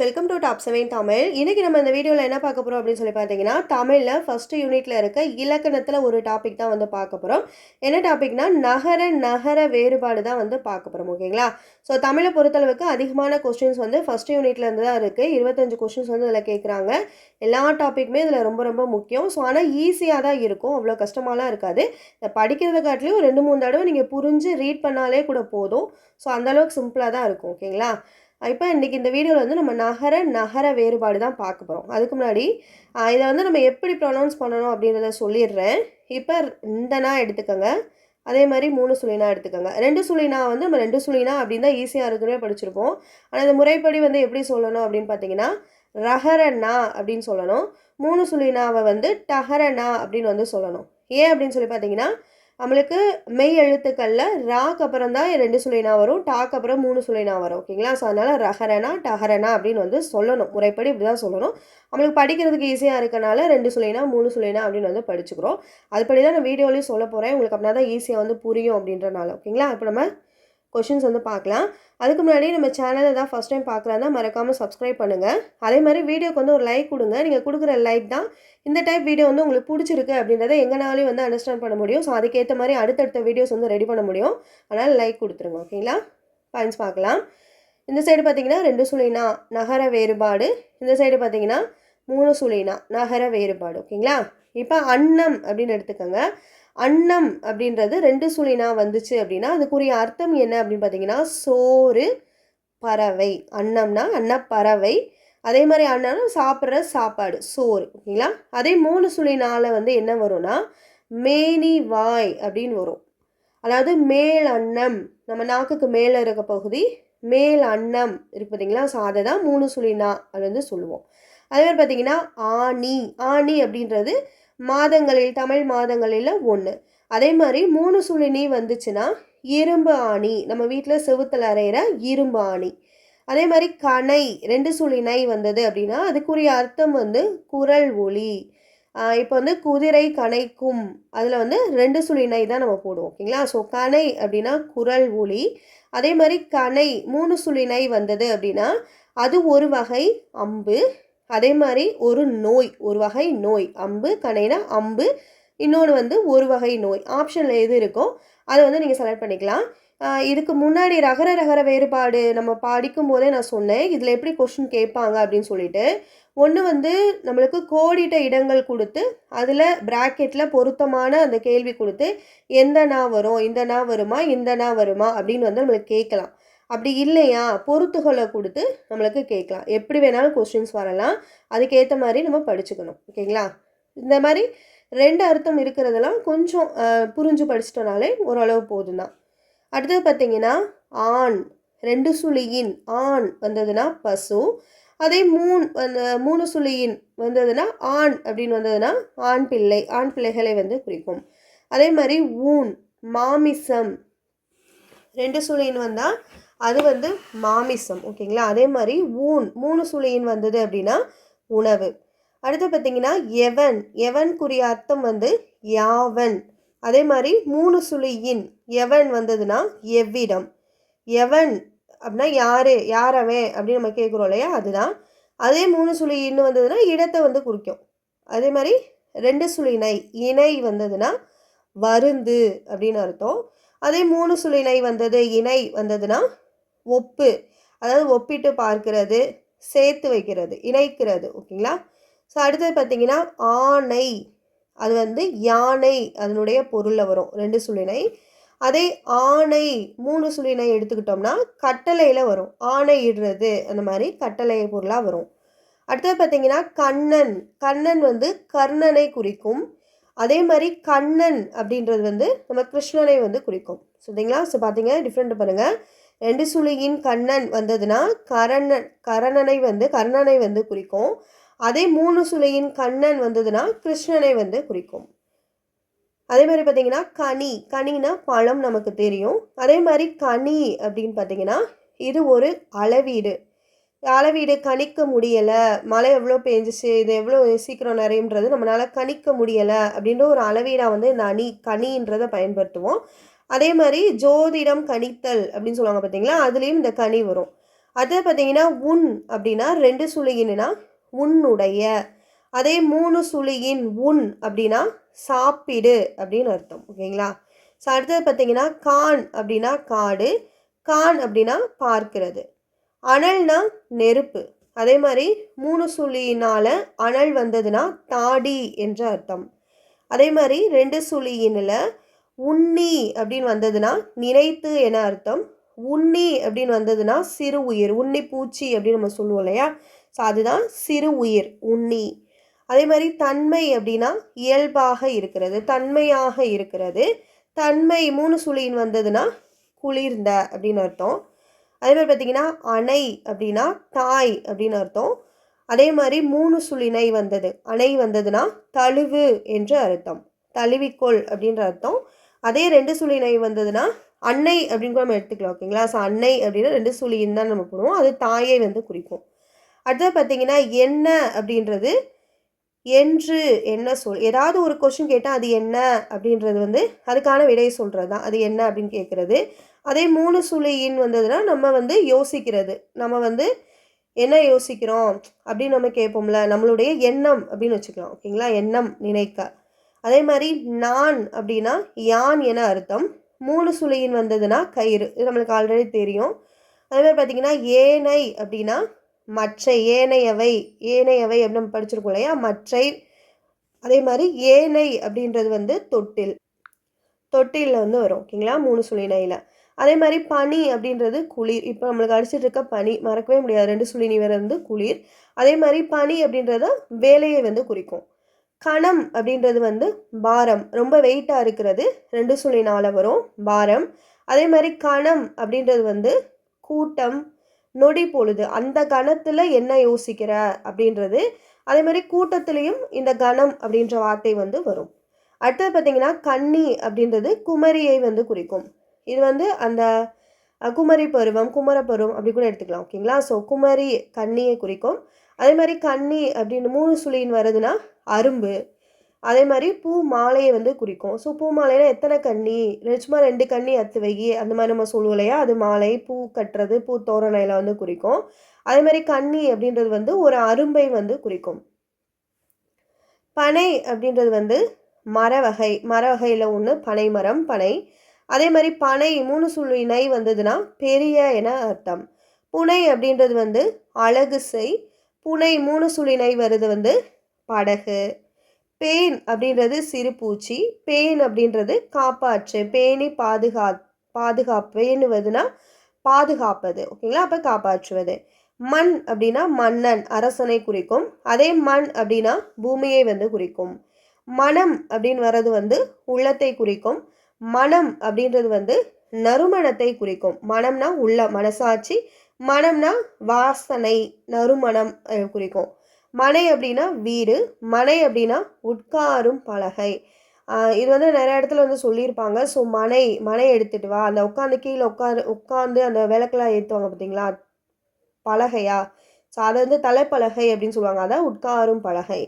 Welcome to top seven Tamil இன்றைக்கி நம்ம இந்த வீடியோவில் என்ன பார்க்க போகிறோம் அப்படின்னு சொல்லி பார்த்தீங்கன்னா தமிழில் ஃபஸ்ட்டு யூனிட்டில் இருக்க இலக்கணத்தில் ஒரு டாபிக் தான் வந்து பார்க்க போகிறோம் என்ன டாபிக்னா நகர நகர வேறுபாடு தான் வந்து பார்க்க போகிறோம் ஓகேங்களா? ஸோ தமிழை பொறுத்தளவுக்கு அதிகமான கொஸ்டின்ஸ் வந்து ஃபஸ்ட் யூனிட்லேருந்து தான் இருக்குது இருபத்தஞ்சு கொஸ்டின்ஸ் வந்து இதில் கேட்குறாங்க எல்லா டாப்பிக்குமே இதில் ரொம்ப ரொம்ப முக்கியம். ஸோ ஆனால் ஈஸியாக தான் இருக்கும். அவ்வளோ கஷ்டமாலாம் இருக்காது. இதை படிக்கிறத காட்டிலையும் ரெண்டு மூணு தடவை நீங்கள் புரிஞ்சு ரீட் பண்ணாலே கூட போதும். ஸோ அந்தளவுக்கு சிம்பிளாக தான் இருக்கும் ஓகேங்களா? இப்போ இன்றைக்கி இந்த வீடியோவில் வந்து நம்ம நகர நகர வேறுபாடு தான் பார்க்க போகிறோம். அதுக்கு முன்னாடி இதை வந்து நம்ம எப்படி ப்ரொனவுன்ஸ் பண்ணணும் அப்படின்றத சொல்லிடுறேன். இப்போ இந்தனா எடுத்துக்கோங்க. அதே மாதிரி மூணு சுழினா எடுத்துக்கோங்க. ரெண்டு சுழினா வந்து நம்ம ரெண்டு சுழினா அப்படின்னு தான் ஈஸியாக இருக்குமே படிச்சிருப்போம். ஆனால் இந்த முறைப்படி வந்து எப்படி சொல்லணும் அப்படின்னு பார்த்தீங்கன்னா ரஹரண்ணா அப்படின்னு சொல்லணும். மூணு சுழினாவை வந்து டஹரண்ணா அப்படின்னு வந்து சொல்லணும். ஏன் அப்படின்னு சொல்லி பார்த்தீங்கன்னா நம்மளுக்கு மெய் எழுத்துக்களில் ராக்கு அப்புறம் தான் ரெண்டு சுழினா வரும் டாக்கு அப்புறம் மூணு சுழினா வரும் ஓகேங்களா? ஸோ அதனால் ரஹரனா டஹரனா அப்படின்னு வந்து சொல்லணும். முறைப்படி இப்படி தான் சொல்லணும். நம்மளுக்கு படிக்கிறதுக்கு ஈஸியாக இருக்கனால ரெண்டு சுழினா மூணு சுழினா அப்படின்னு வந்து படிச்சுக்கிறோம். அதுபடி தான் நான் வீடியோலையும் சொல்ல போகிறேன் உங்களுக்கு அப்படின்னா தான் ஈஸியாக வந்து புரியும் அப்படின்றனால ஓகேங்களா? இப்போ நம்ம கொஷின்ஸ் வந்து பார்க்கலாம். அதுக்கு முன்னாடி நம்ம சேனலை தான் ஃபஸ்ட் டைம் பார்க்குறாந்தா மறக்காமல் சப்ஸ்கிரைப் பண்ணுங்கள் அதே மாதிரி வீடியோக்கு வந்து ஒரு லைக் கொடுங்க. நீங்கள் கொடுக்குற லைக் தான் இந்த டைப் வீடியோ வந்து உங்களுக்கு பிடிச்சிருக்கு அப்படின்றத எங்கனாலையும் வந்து அண்டர்ஸ்டாண்ட் பண்ண முடியும். ஸோ அதுக்கேற்ற மாதிரி அடுத்தடுத்த வீடியோஸ் வந்து ரெடி பண்ண முடியும். அதனால் லைக் கொடுத்துருங்க ஓகேங்களா பாயிண்ட்ஸ் பார்க்கலாம். இந்த சைடு பார்த்தீங்கன்னா ரெண்டு சுழினா நகர வேறுபாடு. இந்த சைடு பார்த்தீங்கன்னா மூணு சுழினா நகர வேறுபாடு ஓகேங்களா இப்போ அன்னம் அப்படின்னு எடுத்துக்கோங்க. அன்னம் அப்படின்றது ரெண்டு சுழினா வந்துச்சு அப்படின்னா அதுக்குரிய அர்த்தம் என்ன அப்படின்னு பார்த்தீங்கன்னா சோறு பறவை. அன்னம்னா அன்னப்பறவை. அதே மாதிரி அன்னம்னா சாப்பிட்ற சாப்பாடு சோறு. ஓகேங்களா அதே மூணு சுழினால வந்து என்ன வரும்னா மேனி வாய் அப்படின்னு வரும். அதாவது மேல் அன்னம். நம்ம நாக்குக்கு மேலே இருக்க பகுதி மேல் அன்னம் இருக்கு பார்த்தீங்களா ஸோ அதை தான் மூணு சுழினா அது வந்து சொல்லுவோம். அதே மாதிரி பார்த்தீங்கன்னா ஆணி. ஆணி அப்படின்றது மாதங்களில் தமிழ் மாதங்களில் ஒன்று அதே மாதிரி மூணு சுழினி வந்துச்சுன்னா இரும்பு ஆணி. நம்ம வீட்டில் செவுத்தில் அரைகிற இரும்பு ஆணி. அதே மாதிரி கணை ரெண்டு சுழினை வந்தது அப்படின்னா அதுக்குரிய அர்த்தம் வந்து குரல் ஒளி. இப்போ வந்து குதிரை கணைக்கும் அதில் வந்து ரெண்டு சுழினை தான் நம்ம போடுவோம் ஓகேங்களா? ஸோ கணை அப்படின்னா குரல் ஒளி. அதே மாதிரி கணை மூணு சுழினை வந்தது அப்படின்னா அது ஒரு வகை அம்பு. அதே மாதிரி ஒரு நோய் ஒரு வகை நோய் அம்பு கணைனா அம்பு இன்னொன்று வந்து ஒரு வகை நோய் ஆப்ஷனில் எது இருக்கோ அதை வந்து நீங்கள் செலக்ட் பண்ணிக்கலாம். இதுக்கு முன்னாடி ரகர ரகர வேறுபாடு நம்ம படிக்கும் போதே நான் சொன்னேன். இதில் எப்படி கொஷின் கேட்பாங்க அப்படின்னு சொல்லிட்டு. ஒன்று வந்து நம்மளுக்கு கோடிட்ட இடங்கள் கொடுத்து அதில் ப்ராக்கெட்டில் பொருத்தமான அந்த கேள்வி கொடுத்து எந்த நா வரும் இந்த நா வருமா இந்த நா வருமா அப்படின்னு வந்து நம்மளுக்கு கேட்கலாம். அப்படி இல்லையா? பொருத்துகளை கொடுத்து நம்மளுக்கு கேட்கலாம். எப்படி வேணாலும் கொஸ்டின்ஸ் வரலாம். அதுக்கேற்ற மாதிரி நம்ம படிச்சுக்கணும். ஓகேங்களா? இந்த மாதிரி ரெண்டு அர்த்தம் இருக்கிறதெல்லாம் கொஞ்சம் புரிஞ்சு படிச்சிட்டனாலே ஓரளவு போதும் தான் அடுத்தது பார்த்தீங்கன்னா ஆண் ரெண்டு சுழியின் ஆண் வந்ததுன்னா பசு. அதே மூணு அந்த மூணு சுழியின் வந்ததுன்னா ஆண் அப்படின்னு வந்ததுன்னா ஆண் பிள்ளை. ஆண் பிள்ளைகளை வந்து குறிக்கும். அதே மாதிரி ஊன் மாமிசம் ரெண்டு சுழியின் வந்தால் அது வந்து மாமிசம் ஓகேங்களா? அதே மாதிரி ஊன் மூணு சுழியின் வந்தது அப்படின்னா உணவு. அடுத்து பார்த்தீங்கன்னா எவன் எவன்குரிய அர்த்தம் வந்து யாவன். அதே மாதிரி மூணு சுழியின் எவன் வந்ததுன்னா எவ்விடம். எவன் அப்படின்னா யாரு யாரவன் அப்படின்னு நம்ம கேட்குறோம் இல்லையா? அதுதான். அதே மூணு சுழி இன்னு வந்ததுன்னா இடத்தை வந்து குறிக்கும். அதே மாதிரி ரெண்டு சுழினை இணை வந்ததுன்னா வருந்து அப்படின்னு அர்த்தம். அதே மூணு சுழினை வந்தது இணை வந்ததுன்னா ஒப்பு. அதாவது ஒப்பிட்டு பார்க்கிறது சேர்த்து வைக்கிறது இணைக்கிறது ஓகேங்களா ஸோ அடுத்தது பார்த்தீங்கன்னா ஆணை. அது வந்து யானை அதனுடைய பொருளில் வரும். ரெண்டு சுழினை அதே ஆணை மூணு சுழினை எடுத்துக்கிட்டோம்னா கட்டளையில் வரும். ஆணை இடுறது அந்த மாதிரி கட்டளை பொருளாக வரும். அடுத்தது பார்த்தீங்கன்னா கண்ணன். கண்ணன் வந்து கர்ணனை குறிக்கும். அதே மாதிரி கண்ணன் அப்படின்றது வந்து நம்ம கிருஷ்ணனை வந்து குறிக்கும். சரிங்களா? ஸோ பார்த்தீங்க டிஃப்ரெண்ட் பாருங்கள் ரெண்டு சுழியின் கண்ணன் வந்ததுன்னா கரணன் கரணனை வந்து கர்ணனை வந்து குறிக்கும். அதே மூணு சுழியின் கண்ணன் வந்ததுன்னா கிருஷ்ணனை வந்து குறிக்கும். அதே மாதிரி பார்த்தீங்கன்னா கனி கனினா பழம் நமக்கு தெரியும். அதே மாதிரி கனி அப்படின்னு பார்த்தீங்கன்னா இது ஒரு அளவீடு. அளவீடு கணிக்க முடியலை. மழை எவ்வளோ பெஞ்சிச்சு இது எவ்வளோ சீக்கிரம் நிறையன்றது நம்மளால் கணிக்க முடியலை அப்படின்ற ஒரு அளவீடாக வந்து இந்த அணி கனின்றதை பயன்படுத்துவோம். அதே மாதிரி ஜோதிடம் கணித்தல் அப்படின்னு சொல்லுவாங்க பார்த்தீங்களா? அதுலேயும் இந்த கனி வரும். அடுத்தது பார்த்தீங்கன்னா உன் அப்படின்னா ரெண்டு சுழியின்னா உன்னுடைய. அதே மூணு சுழியின் உன் அப்படின்னா சாப்பிடு அப்படின்னு அர்த்தம். ஓகேங்களா? ஸோ அடுத்தது பார்த்தீங்கன்னா கான் அப்படின்னா காடு கான் அப்படின்னா பார்க்கிறது. அனல்னா நெருப்பு. அதே மாதிரி மூணு சுழியினால் அனல் வந்ததுன்னா தாடி என்ற அர்த்தம். அதே மாதிரி ரெண்டு சுழியினில் உண்ணி அப்படின்னு வந்ததுன்னா நினைத்து என அர்த்தம். உண்ணி அப்படின்னு வந்ததுன்னா சிறு உயிர். உண்ணி பூச்சி அப்படின்னு நம்ம சொல்லுவோம் இல்லையா? ஸோ அதுதான் சிறு உயிர் உண்ணி அதே மாதிரி தன்மை அப்படின்னா இயல்பாக இருக்கிறது தன்மையாக இருக்கிறது. தன்மை மூணு சுழியின் வந்ததுன்னா குளிர்ந்த அப்படின்னு அர்த்தம். அதே மாதிரி பார்த்தீங்கன்னா அணை அப்படின்னா தாய் அப்படின்னு அர்த்தம். அதே மாதிரி மூணு சுழினை வந்தது அணை வந்ததுன்னா தழுவு என்று அர்த்தம். தழுவிக்கொள் அப்படின்ற அர்த்தம். அதே ரெண்டு சுழினை வந்ததுன்னா அன்னை அப்படின்னு கூட நம்ம எடுத்துக்கலாம் ஓகேங்களா ஸோ அன்னை அப்படின்னா ரெண்டு சுழின்னு தான் நம்ம போடுவோம். அது தாயை வந்து குறிக்கும். அடுத்தது பார்த்தீங்கன்னா என்ன அப்படின்றது என்று என்ன சொல் ஏதாவது ஒரு கொஷின் கேட்டால் அது என்ன அப்படின்றது வந்து அதுக்கான விடையை சொல்கிறது தான். அது என்ன அப்படின்னு கேட்குறது. அதே மூணு சுழியின் வந்ததுன்னா நம்ம வந்து யோசிக்கிறது. நம்ம வந்து என்ன யோசிக்கிறோம் அப்படின்னு நம்ம கேட்போம்ல நம்மளுடைய எண்ணம் அப்படின்னு வச்சுக்கலாம் ஓகேங்களா எண்ணம் நினைக்க. அதே மாதிரி நான் அப்படின்னா யான் என அர்த்தம். மூணு சுழியின் வந்ததுன்னா கயிறு. இது நம்மளுக்கு ஆல்ரெடி தெரியும். அதே மாதிரி பார்த்தீங்கன்னா ஏனை அப்படின்னா மற்றை ஏனையவை ஏனையவை அப்படின்னு நம்ம படிச்சிருக்கோம் இல்லையா? மற்றை அதே மாதிரி ஏனை அப்படின்றது வந்து தொட்டில். தொட்டிலில் வந்து வரும் ஓகேங்களா? மூணு சுழினையில் அதே மாதிரி பனி அப்படின்றது குளிர். இப்போ நம்மளுக்கு அடிச்சிட்டு இருக்க பனி மறக்கவே முடியாது. ரெண்டு சுழினி வேறு வந்து குளிர். அதே மாதிரி பனி அப்படின்றத வேலையை வந்து குறிக்கும். கணம் அப்படின்றது வந்து பாரம். ரொம்ப வெயிட்டாக இருக்கிறது. ரெண்டு சுழினால் வரும். பாரம். அதே மாதிரி கணம் அப்படின்றது வந்து கூட்டம் நொடி பொழுது. அந்த கணத்தில் என்ன யோசிக்கிற அப்படின்றது. அதே மாதிரி கூட்டத்துலேயும் இந்த கணம் அப்படின்ற வார்த்தை வந்து வரும். அடுத்தது பார்த்திங்கன்னா கன்னி அப்படின்றது குமரியை வந்து குறிக்கும். இது வந்து அந்த குமரி பருவம் குமர பருவம் அப்படி கூட எடுத்துக்கலாம். ஓகேங்களா? ஸோ குமரி கன்னியை குறிக்கும். அதே மாதிரி கன்னி அப்படின்னு மூணு சுழின்னு வருதுன்னா அரும்பு. அதே மாதிரி பூ மாலையை வந்து குறிக்கும். ஸோ பூ மாலைனா எத்தனை கன்னி? சும்மா ரெண்டு கன்னி அத்து வை அந்த மாதிரி நம்ம சொல்லுவோம் இல்லையா? அது மாலை பூ கட்டுறது பூ தோரணையில் வந்து குறிக்கும். அதே மாதிரி கன்னி அப்படின்றது வந்து ஒரு அரும்பை வந்து குறிக்கும். பனை அப்படின்றது வந்து மர வகை மர வகையில் ஒன்று பனை மரம் பனை. அதே மாதிரி பனை மூணு சுழினை வந்ததுன்னா பெரிய என அர்த்தம். புனை அப்படின்றது வந்து அழகு செய். புனை மூணு சுழினை வருது வந்து படகு. பேன் அப்படின்றது சிறு பூச்சி பேன் அப்படின்றது காப்பாற்று பேணி பாதுகா பாதுகாப்பு வருதுன்னா பாதுகாப்பது ஓகேங்களா அப்போ காப்பாற்றுவது. மண் அப்படின்னா மன்னன் அரசனை குறிக்கும். அதே மண் அப்படின்னா பூமியை வந்து குறிக்கும். மனம் அப்படின்னு வர்றது வந்து உள்ளத்தை குறிக்கும். மனம் அப்படின்றது வந்து நறுமணத்தை குறிக்கும். மனம்னா உள்ள மனசாட்சி மனம்னா வாசனை நறுமணம் குறிக்கும். மனை அப்படின்னா வீடு மனை அப்படின்னா உட்காரும் பலகை. இது வந்து நிறைய இடத்துல வந்து சொல்லியிருப்பாங்க. ஸோ மனை மனை எடுத்துகிட்டு வா. அந்த உட்காந்து கீழே உட்காரு உட்காந்து அந்த விளக்கெலாம் ஏற்றுவாங்க பார்த்தீங்களா? பலகையா? ஸோ அதை வந்து தலைப்பலகை அப்படின்னு சொல்லுவாங்க. அதான் உட்காரும் பலகை.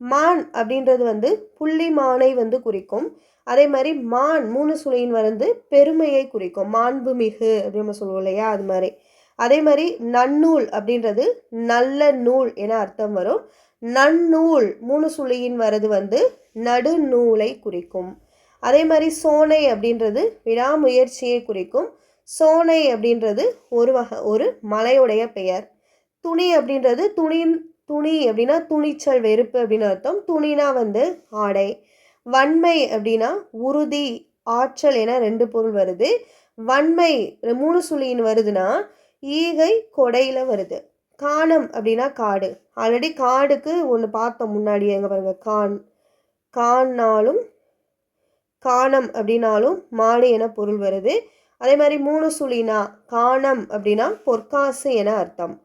மான் அப்படின்றது வந்து புள்ளி மானை வந்து குறிக்கும். அதே மாதிரி மான் மூணு சுழியின் வந்து பெருமையை குறிக்கும். மாண்புமிகு அப்படின்னு நம்ம சொல்லுவோம் இல்லையா? அது மாதிரி. அதே மாதிரி நன்னூல் அப்படின்றது நல்ல நூல் என அர்த்தம் வரும். நன்னூல் மூணு சுழியின் வரது வந்து நடுநூலை குறிக்கும். அதே மாதிரி சோனை அப்படின்றது விடாமுயற்சியை குறிக்கும். சோனை அப்படின்றது ஒரு வகை ஒரு மலையுடைய பெயர். துணி அப்படின்றது துணியின் துணி அப்படின்னா துணிச்சல் வெறுப்பு அப்படின்னு அர்த்தம். துணினா வந்து ஆடை. வன்மை அப்படின்னா உறுதி ஆற்றல் என ரெண்டு பொருள் வருது. வன்மை மூணு சுழியின் வருதுன்னா ஈகை கொடையில் வருது. காணம் அப்படின்னா காடு. ஆல்ரெடி காடுக்கு ஒன்று பார்த்தோம் முன்னாடி எங்கே பாருங்கள் கான் கான்னாலும் காணம் அப்படின்னாலும் மாடு என பொருள் வருது. அதே மாதிரி மூணு சுழினா காணம் அப்படின்னா பொற்காசு என அர்த்தம்.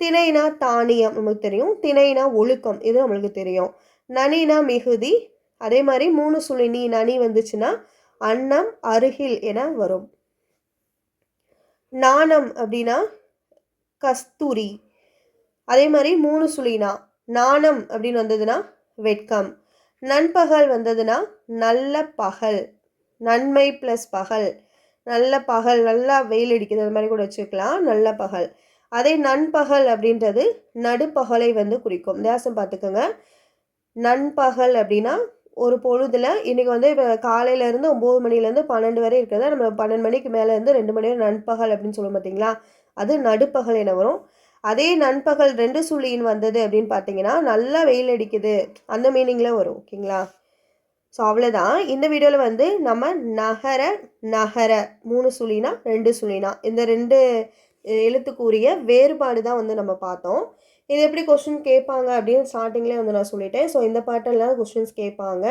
திணைனா தானியம் நமக்கு தெரியும். திணைனா ஒழுக்கம் இது நம்மளுக்கு தெரியும். நனினா மிகுதி அதே மாதிரி மூணு சுழினி நனி வந்துச்சுன்னா அன்னம் அருகில் என வரும். நாணம் அப்படின்னா கஸ்தூரி. அதே மாதிரி மூணு சுழினா நாணம் அப்படின்னு வந்ததுன்னா வெட்கம். நண்பகல் வந்ததுன்னா நல்ல பகல். நன்மை ப்ளஸ் பகல். நல்ல பகல் நல்லா வெயில் அடிக்குது அது மாதிரி கூட வச்சுக்கலாம். நல்ல பகல். அதே நண்பகல் அப்படின்றது நடுப்பகலை வந்து குறிக்கும். வித்தியாசம் பார்த்துக்கோங்க. நண்பகல் அப்படின்னா ஒரு பொழுதில் இன்றைக்கி வந்து இப்போ காலையிலேருந்து ஒம்பது மணிலேருந்து பன்னெண்டு வரை இருக்கிறத நம்ம பன்னெண்டு மணிக்கு மேலேருந்து ரெண்டு மணி நண்பகல் அப்படின்னு சொல்லுவோம் பார்த்தீங்களா அது நடுப்பகல் என வரும். அதே நண்பகல் ரெண்டு சுழியின் வந்தது அப்படின்னு பார்த்தீங்கன்னா நல்லா வெயில் அடிக்குது. அந்த மீனிங்கில் வரும் ஓகேங்களா? ஸோ அவ்வளோதான் இந்த வீடியோவில் வந்து நம்ம நகர நகர மூணு சுழினா ரெண்டு சுழினா இந்த ரெண்டு எழுத்துக்குரிய வேறுபாடு தான் வந்து நம்ம பார்த்தோம். இது எப்படி கொஸ்டின் கேட்பாங்க அப்படின்னு ஸ்டார்டிங்லேயே வந்து நான் சொல்லிட்டேன். ஸோ இந்த பாட்டெல்லாம் கொஸ்டின்ஸ் கேட்பாங்க.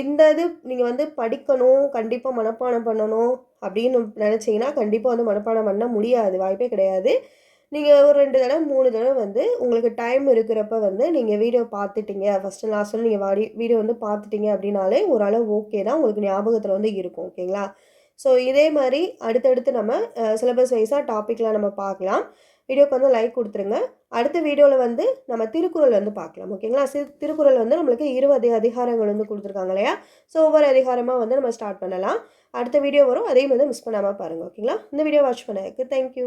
இந்த இது நீங்கள் வந்து படிக்கணும் கண்டிப்பாக மனப்பாடம் பண்ணணும் அப்படின்னு நினச்சிங்கன்னா கண்டிப்பாக வந்து மனப்பாடம் பண்ண முடியாது. வாய்ப்பே கிடையாது. நீங்கள் ஒரு ரெண்டு தடவை மூணு தடவை வந்து உங்களுக்கு டைம் இருக்கிறப்ப வந்து நீங்கள் வீடியோ பார்த்துட்டீங்க. ஃபஸ்ட்டு லாஸ்ட்டில் நீங்கள் வாடி வீடியோ வந்து பார்த்துட்டீங்க அப்படின்னாலே ஓரளவு ஓகே தான். உங்களுக்கு ஞாபகத்தில் வந்து இருக்கும். ஓகேங்களா ஸோ இதே மாதிரி அடுத்தடுத்து நம்ம சிலபஸ் வைஸாக டாப்பிக்லாம் நம்ம பார்க்கலாம். வீடியோக்கு வந்து லைக் கொடுத்துருங்க. அடுத்த வீடியோவில் வந்து நம்ம திருக்குறள் வந்து பார்க்கலாம். ஓகேங்களா சி திருக்குறள் வந்து நம்மளுக்கு இருபது அதிகாரங்கள் வந்து கொடுத்துருக்காங்க இல்லையா? ஸோ ஒவ்வொரு அதிகாரமாக வந்து நம்ம ஸ்டார்ட் பண்ணலாம். அடுத்த வீடியோ வரும். அதையும் வந்து மிஸ் பண்ணாமல் பாருங்கள் ஓகேங்களா இந்த வீடியோ வாட்ச் பண்ணதுக்கு தேங்க்யூ